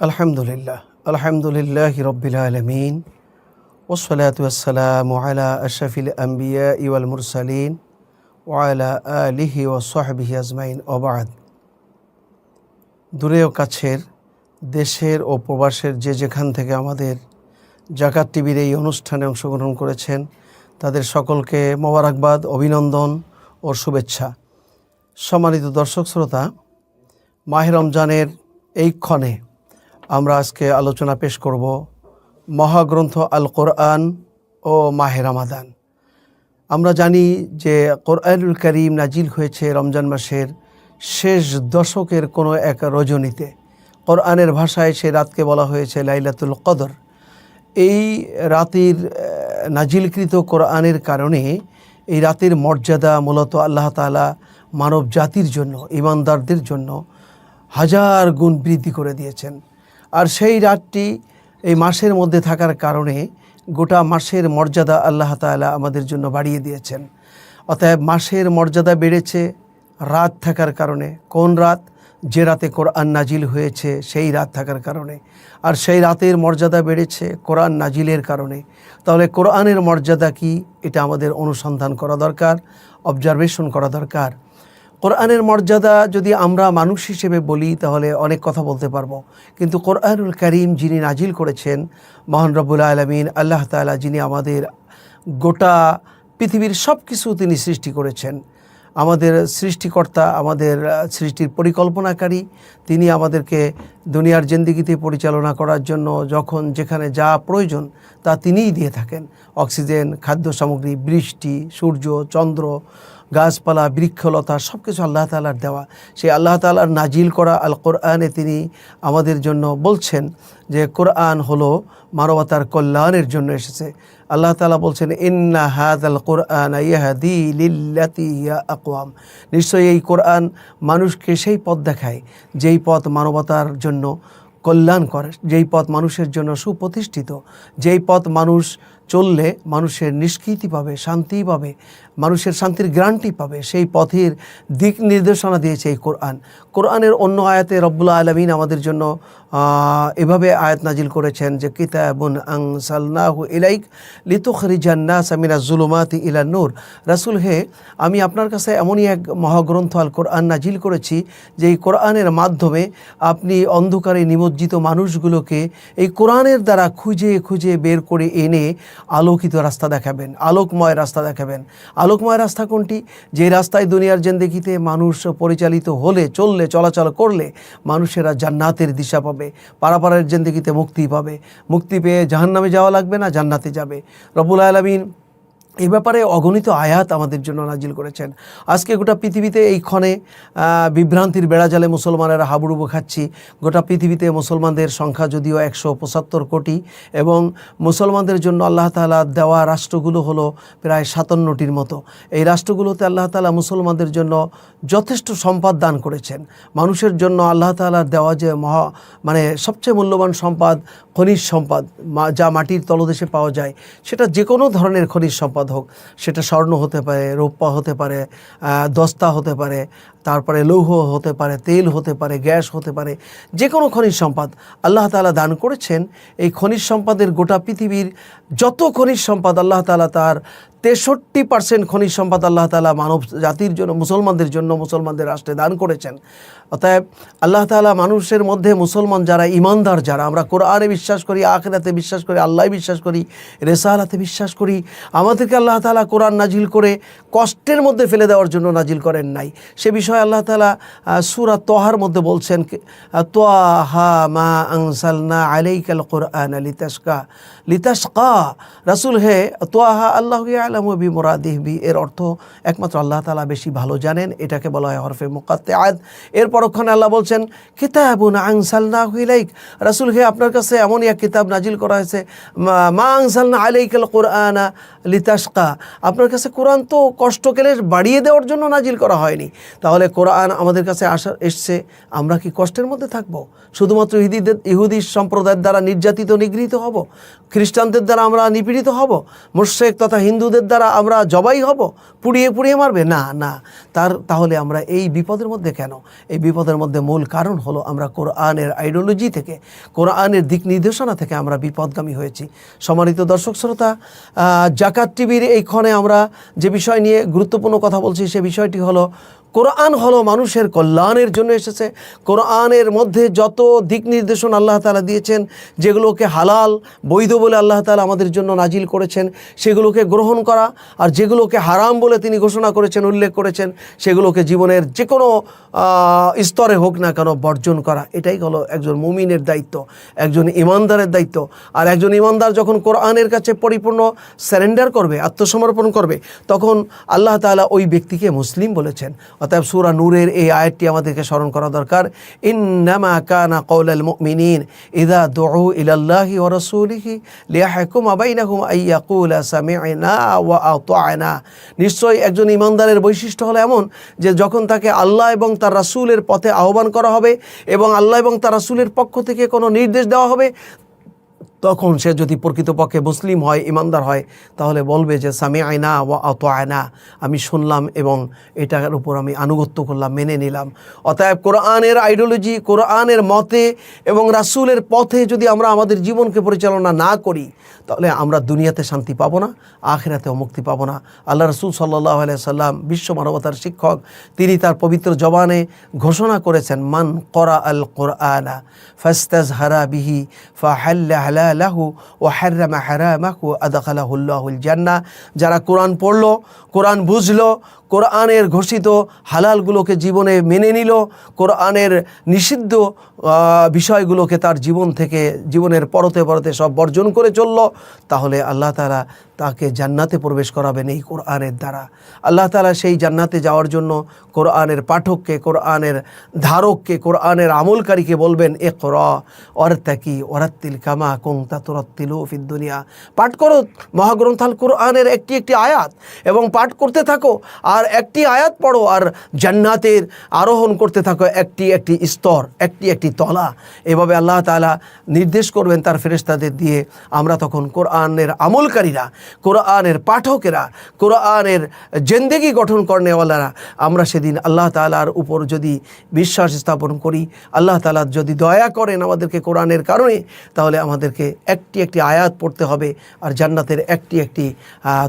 আলহামদুলিল্লাহ আলহামদুলিল্লাহ রব্বিল আলমিন ওসলাত ওসালাম আলা আশাফিল আম্বিয়া ইওয়াল মুরসালিন ওয়ালা আলিহি ও সোহাবিহি আজমাইন ওবাদ দূরে ও কাছের, দেশের ও প্রবাসের যে যেখান থেকে আমাদের জাকাত টিভির এই অনুষ্ঠানে অংশগ্রহণ করেছেন তাদের সকলকে মোবারকবাদ, অভিনন্দন ও শুভেচ্ছা। সম্মানিত দর্শক শ্রোতা, মাহে রমজানের এই ক্ষণে আমরা আজকে আলোচনা পেশ করব মহাগ্রন্থ আল কোরআন ও মাহে রামাদান। আমরা জানি যে কোরআনুল করিম নাজিল হয়েছে রমজান মাসের শেষ দশকের কোনো এক রজনীতে। কোরআনের ভাষায় সে রাতকে বলা হয়েছে লাইলাতুল কদর। এই রাতের নাজিলকৃত কোরআনের কারণে এই রাতের মর্যাদা মূলত আল্লাহ তাআলা মানব জাতির জন্য ইমানদারদের জন্য হাজার গুণ বৃদ্ধি করে দিয়েছেন। আর সেই রাতটি এই মাসের মধ্যে থাকার কারণে গোটা মাসের মর্যাদা আল্লাহ তাআলা আমাদের জন্য বাড়িয়ে দিয়েছেন। অতএব মাসের মর্যাদা বেড়েছে, রাত থাকার কারণে। কোন রাত? যে রাতে কোরআন নাজিল হয়েছে, সেই রাত থাকার কারণে। আর সেই রাতের মর্যাদা বেড়েছে কোরআন নাজিলের কারণে। তাহলে কোরআনের মর্যাদা কি? এটা আমাদের অনুসন্ধান করা দরকার অবজারভেশন করা দরকার। কোরআনের মর্যাদা যদি আমরা মানুষ হিসেবে বলি, তাহলে অনেক কথা বলতে পারব। কিন্তু কোরআনুল করিম যিনি নাজিল করেছেন, মহান রব্বুল আলমিন, আল্লাহ তাআলা যিনি আমাদের গোটা পৃথিবীর সব কিছু তিনি সৃষ্টি করেছেন। আমাদের সৃষ্টিকর্তা, আমাদের সৃষ্টির পরিকল্পনাকারী, তিনি আমাদেরকে দুনিয়ার জেন্দিগিতে পরিচালনা করার জন্য যখন যেখানে যা প্রয়োজন তা তিনিই দিয়ে থাকেন। অক্সিজেন খাদ্য সামগ্রী বৃষ্টি, সূর্য, চন্দ্র গাছপালা, বৃক্ষলতা সব কিছু আল্লাহ তালার দেওয়া। সেই আল্লাহ তালার নাজিল করা আল কোরআনে তিনি আমাদের জন্য বলছেন যে, কোরআন হলো মানবতার কল্যাণের জন্য এসেছে। আল্লাহ তালা বলছেন, ইন্না হাদ আল কোরআন ইয়াহাদি ইয়া নিশ্চয়ই এই কোরআন মানুষকে সেই পথ দেখায়, যেই পথ মানবতার জন্য কল্যাণ করে যেই পথ মানুষের জন্য সুপ্রতিষ্ঠিত, যেই পথ মানুষ চললে মানুষের নিষ্কৃতি পাবে, শান্তি পাবে, মানুষের শান্তির গ্রান্টি পাবে। সেই পথের দিক নির্দেশনা দিয়েছে এই কোরআন। কোরআনের অন্য আয়াতে রব্বুল্লা আলমিন আমাদের জন্য এভাবে আয়াত নাজিল করেছেন যে, কিতাবুন আং সালনাহু ইলাইক লিতুখরিজান্না সামিনা জুলুমাতি ইলা নূর। রাসুল, হে, আমি আপনার কাছে এমনই এক মহাগ্রন্থ আল কোরআন নাজিল করেছি, যে এই কোরআনের মাধ্যমে আপনি অন্ধকারে নিমজ্জিত মানুষগুলোকে এই কোরআনের দ্বারা খুঁজে খুঁজে বের করে এনে আলোকিত রাস্তা দেখাবেন, আলোকময় রাস্তা দেখাবেন। আলোকময় রাস্তা কোনটি? যে রাস্তায় দুনিয়ার জেন্দেগিতে মানুষ পরিচালিত হলে, চললে, চলাচল করলে মানুষেরা জান্নাতের দিশা পাবে, পারাপারের জেন্দেগিতে মুক্তি পাবে। মুক্তি পেয়ে জাহান্নামে যাওয়া লাগবে না, জান্নাতে যাবে। রবুল আলমিন এই ব্যাপারে অগণিত আয়াত আমাদের জন্য নাজিল করেছেন। আজকে গোটা পৃথিবীতে এই ক্ষণে বিভ্রান্তির বেড়াজালে মুসলমানেরা হাবুডুবু খাচ্ছি। গোটা পৃথিবীতে মুসলমানদের সংখ্যা যদিও একশো পঁচাত্তর কোটি এবং মুসলমানদের জন্য আল্লাহ তাআলা দেওয়া রাষ্ট্রগুলো হলো প্রায় সাতান্নটির মতো। এই রাষ্ট্রগুলোতে আল্লাহ তালা মুসলমানদের জন্য যথেষ্ট সম্পদ দান করেছেন। মানুষের জন্য আল্লাহ তাআলার দেওয়া যে মহা মানে সবচেয়ে মূল্যবান সম্পদ, খনিজ সম্পদ যা মাটির তলদেশে পাওয়া যায়, সেটা যে কোনো ধরনের খনিজ সম্পদ হোক সেটা স্বর্ণ হতে পারে, রৌপ্য হতে পারে দস্তা হতে পারে, তারপরে লৌহ হতে পারে, তেল হতে পারে, গ্যাস হতে পারে, যে কোনো খনিজ সম্পদ। আল্লাহ তালা দান করেছেন এই খনিজ সম্পদের গোটা পৃথিবীর যত খনিজ সম্পদ আল্লাহ তালা তার তেষট্টি পার্সেন্ট খনিজ সম্পদ আল্লাহ তালা মানব জাতির জন্য, মুসলমানদের জন্য মুসলমানদের রাষ্ট্রে দান করেছেন। অতএব আল্লাহ তাআলা মানুষের মধ্যে মুসলমান যারা, ইমানদার যারা, আমরা কোরআনে বিশ্বাস করি, আখেরাতে বিশ্বাস করি আল্লাহ বিশ্বাস করি, রেসালাতে বিশ্বাস করি, আমাদেরকে আল্লাহ তাআলা কোরআন নাজিল করে কষ্টের মধ্যে ফেলে দেওয়ার জন্য নাজিল করেন নাই। সে বিষয়ে আল্লাহ তালা সুরা তোহার মধ্যে বলছেন তোহা মা আনসালনা আলাইকাল কোরআন লিতাসকা রাসূল হে তোয়াহা আল্লাহ আলম বি মুরাদিহ বি, এর অর্থ একমাত্র আল্লাহ তালা বেশি ভালো জানেন, এটাকে বলা হয় হরফে মুকাত্তে আদ এর পরক্ষণে আল্লাহ বলছেন, কিতাবুন আনসালনা ইলাইক। রাসূল, হে, আপনার কাছে এমনই এক কিতাব নাজিল করা হয়েছে। মা- আনসালনা আলাইকাল কোরআনা লিতাসকা আপনার কাছে কোরআন তো কষ্ট কেলে বাড়িয়ে দেওয়ার জন্য নাজিল করা হয়নি। তাহলে কোরআন আমাদের কাছে আসা, এসছে, আমরা কি কষ্টের মধ্যে থাকব? শুধুমাত্র ইহুদিদের, ইহুদি সম্প্রদায়ের দ্বারা নির্যাতিত, নিগৃহীত হব? খ্রিস্টানদের দ্বারা আমরা নিপীড়িত হব? মুর্শেক তথা হিন্দুদের দ্বারা আমরা জবাই হব? পুড়িয়ে পুড়িয়ে মারবে? না না। তার, তাহলে আমরা এই বিপদের মধ্যে কেন? এই বিপদের মধ্যে মূল কারণ হলো আমরা কোরআনের আইডিওলজি থেকে, কোরআনের দিক নির্দেশনা থেকে আমরা বিপদগামী হয়েছি। সম্মানিত দর্শক শ্রোতা জাকাত টিভির এইক্ষণে আমরা যে বিষয় নিয়ে গুরুত্বপূর্ণ কথা বলছি, সে বিষয়টি হলো কোরআন হলো মানুষের কল্যাণের জন্য এসেছে। কোরআনের মধ্যে যত দিক নির্দেশন আল্লাহ তালা দিয়েছেন, যেগুলোকে হালাল, বৈধ বলে আল্লাহ তালা আমাদের জন্য নাজিল করেছেন, সেগুলোকে গ্রহণ করা আর যেগুলোকে হারাম বলে তিনি ঘোষণা করেছেন, উল্লেখ করেছেন, সেগুলোকে জীবনের যে কোনো স্তরে হোক না কেন বর্জন করা। এটাই হলো একজন মুমিনের দায়িত্ব, একজন ইমানদারের দায়িত্ব। আর একজন ইমানদার যখন কোরআনের কাছে পরিপূর্ণ স্যারেন্ডার করবে, আত্মসমর্পণ করবে, তখন আল্লাহ তাআলা ওই ব্যক্তিকে মুসলিম বলেছেন। অতএব সুরা নূরের এই আয়াতটি আমাদেরকে স্মরণ করা দরকার। ইন্নামা কানা কওলাল মুমিনিন, ইযা দুউ ইলাল্লাহি ওয়া রাসূলিহি লিয়াহকুমা বাইনাহুম আই ইয়াকুলা সামি'না ওয়া আতা'না। নিশ্চয়ই একজন ইমানদারের বৈশিষ্ট্য হলো এমন যে যখন তাকে আল্লাহ এবং তার রাসূলের পথে আহ্বান করা হবে এবং আল্লাহ এবং তার রাসূলের পক্ষ থেকে কোনো নির্দেশ দেওয়া হবে তখন সে যদি প্রকৃতপক্ষে মুসলিম হয়, ইমানদার হয়, তাহলে বলবে যে সামি আয়না ও অত আয়না আমি শুনলাম এবং এটার উপর আমি আনুগত্য করলাম, মেনে নিলাম। অতএব কোরআনের আইডিওলজি, কোরআনের মতে এবং রাসূলের পথে যদি আমরা আমাদের জীবনকে পরিচালনা না করি, তাহলে আমরা দুনিয়াতে শান্তি পাবো না, আখেরাতেও মুক্তি পাবো না। আল্লাহ রসুল সাল্লাহ সাল্লাম বিশ্ব মানবতার শিক্ষক, তিনি তার পবিত্র জবানে ঘোষণা করেছেন, মান করা আল কোরআনা ফাস্তাজ হারা বিহি ফাহাল্লা হালালাহু ও হার্রামা হারামাহু আদাখালাহুল্লাহুল জান্না যারা কোরআন পড়ল, কোরআন বুঝলো, কোরআনের ঘোষিত হালালগুলোকে জীবনে মেনে নিল, কোরআনের নিষিদ্ধ বিষয়গুলোকে তার জীবন থেকে, জীবনের পরতে পরতে সব বর্জন করে চলল, তাহলে আল্লাহ তালা তাকে জান্নাতে প্রবেশ করাবেন এই কোরআনের দ্বারা। আল্লাহ তালা সেই জান্নাতে যাওয়ার জন্য কোরআনের পাঠককে, কোরআনের ধারককে, কোরআনের আমলকারীকে বলবেন এ কর অরত্যাকি ওরাত্তিল কামা কোংতা তোরত্তিল ফিদ দুনিয়া। পাঠ করো মহাগ্রন্থাল কোরআনের একটি একটি আয়াত এবং পাঠ করতে থাকো আর একটি আয়াত পড়ো আর জান্নাতের আরোহণ করতে থাকো একটি একটি স্তর, একটি একটি তলা। এভাবে আল্লাহ তালা নির্দেশ করবেন তার ফেরেস্তাদের দিয়ে। আমরা তখন কোরআনের আমলকারীরা কোরআনের পাঠকেরা, কোরআনের জেন্দেগি গঠন করনেওয়ালারা, আমরা সেদিন আল্লাহ তাআলার উপর যদি বিশ্বাস স্থাপন করি, আল্লাহ তালা যদি দয়া করেন আমাদেরকে কোরআনের কারণে, তাহলে আমাদেরকে একটি একটি আয়াত পড়তে হবে আর জান্নাতের একটি একটি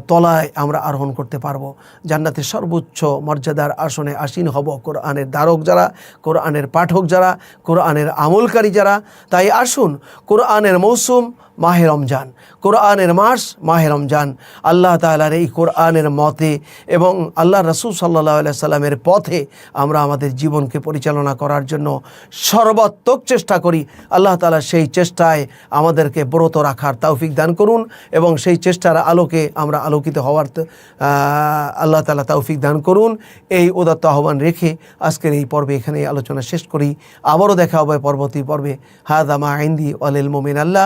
তলায় আমরা আরোহণ করতে পারব। জান্নাতের সর্বোচ্চ মর্যাদার আসনে আসীন হব কোরআনের ধারক যারা, কোরআনের পাঠক যারা, কোরআনের আমলকারী যারা। তাই আসুন, কোরআনের মৌসুম মাহে রমজান। কোরআনের মাস মাহে রমজান। আল্লাহ তাআলার এই কোরআনের মতে এবং আল্লাহ রসুল সাল্লাহ সাল্লামের পথে আমরা আমাদের জীবনকে পরিচালনা করার জন্য সর্বাত্মক চেষ্টা করি। আল্লাহ তাআলা সেই চেষ্টায় আমাদেরকে ব্রত রাখার তৌফিক দান করুন এবং সেই চেষ্টার আলোকে আমরা আলোকিত হওয়ার আল্লাহ তাআলা তৌফিক দান করুন। এই উদাত্ত আহ্বান রেখে আজকের এই পর্বে এখানে আলোচনা শেষ করি। আবারও দেখা হবে পরবর্তী পর্বে। হাদামা আইন্দি আলিল মোমিন আল্লাহ